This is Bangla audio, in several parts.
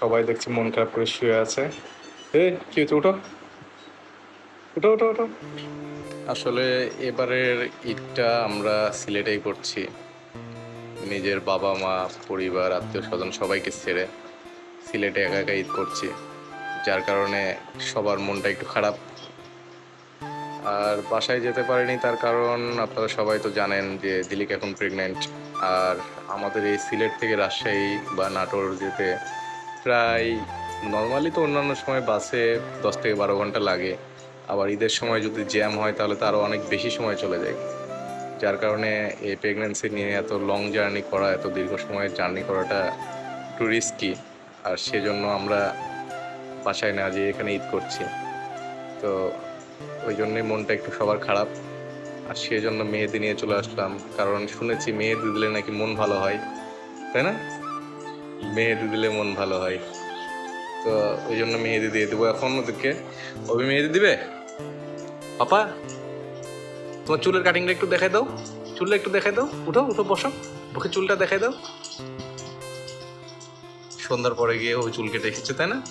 সবাই দেখছি, মন খারাপ করে শুয়ে আছে। এ, কি হচ্ছে উঠো। উঠো উঠো উঠো। আসলে এবারের ঈদটা আমরা সিলেটেই করছি। নিজের বাবা, মা, পরিবার, আত্মীয় স্বজন সবাইকে ছেড়ে সিলেটে একা একা ঈদ করছি, যার কারণে সবার মনটা একটু খারাপ। আর বাসায় যেতে পারিনি, তার কারণ আপনারা সবাই তো জানেন যে দিলিক এখন প্রেগনেন্ট আর আমাদের এই সিলেট থেকে রাজশাহী বা নাটোর যেতে প্রায় নর্মালি তো অন্যান্য সময় বাসে দশ থেকে বারো ঘণ্টা লাগে। আবার ঈদের সময় যদি জ্যাম হয়, তাহলে তো আরও অনেক বেশি সময় চলে যায়। যার কারণে এই প্রেগনেন্সি নিয়ে এত লং জার্নি করা, এত দীর্ঘ সময়ের জার্নি করাটা একটু রিস্কি আর সেজন্য আমরা বাসায় না যেয়ে এখানে ঈদ করছি। তো ওই জন্যই মনটা একটু সবার খারাপ। আর সেজন্য মেহেদি নিয়ে চলে আসলাম। কারণ শুনেছি মেহেদি দিলে নাকি মন ভালো হয়। তাই না? মেহেদি দিলে মন ভালো হয়। তো ওই জন্য মেহেদি দিয়ে দেবো এখন ওদেরকে। অভি মেহেদি দিবে? পাপা, তোমার চুলের কাটিংটা একটু দেখাই দাও। চুলটা একটু দেখাই দাও। উঠো উঠো, বসো। বুকে চুলটা দেখাই দাও। সন্ধ্যার পরে গিয়ে ওই চুল কেটে এসেছে, তাই না?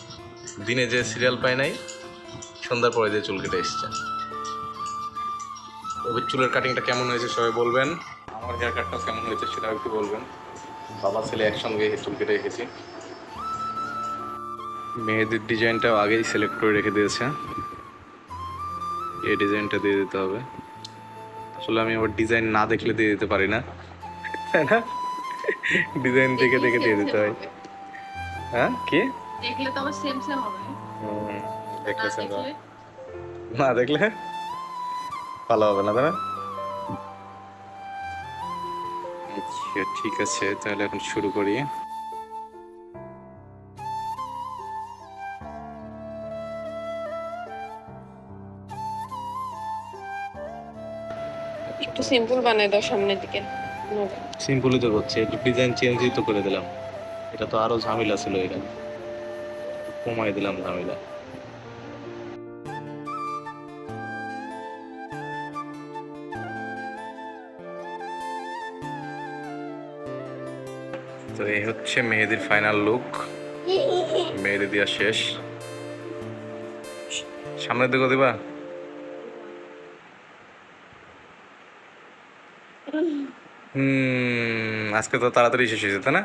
দিনে যে সিরিয়াল পায় নাই, সন্ধ্যার পরে যে চুল কেটে এসেছে। ওই চুলের কাটিংটা কেমন হয়েছে সবাই বলবেন। আমার হেয়ার কাটটা কেমন হয়েছে সেটাও একটু বলবেন। বাবা ছেলে একসঙ্গে চুল কেটে রেখেছি। মেয়েদের ডিজাইনটাও আগেই সিলেক্ট করে রেখে দিয়েছে। এই ডিজাইনটা দিয়ে দিতে হবে। আসলে আমি ওর ডিজাইন না দেখলে দিয়ে দিতে পারি না। তাই না? ডিজাইন দেখে দেখে দিয়ে দিতে হয়। হ্যাঁ? কি? দেখলে তো আবার সেম সেম হবে। দেখলে। দেখলে? না দেখলে? ভালো হবে না তাই না? আচ্ছা ঠিক আছে তাহলে এখন শুরু করি। একটু সিম্পল বানাই দাও সামনের দিকে সিম্পলই তো হচ্ছে একটু ডিজাইন চেঞ্জই তো করে দিলাম। এটা তো আরও ঝামেলা ছিল এখানে। কমাই দিলাম ঝামেলা। তো এই হচ্ছে মেহেদির ফাইনাল লুক মেহেদি দেওয়া শেষ। সামনের দিকে দিবা? হুম, আজকে তো তাড়াতাড়ি শেষ হয়েছে, তাই না?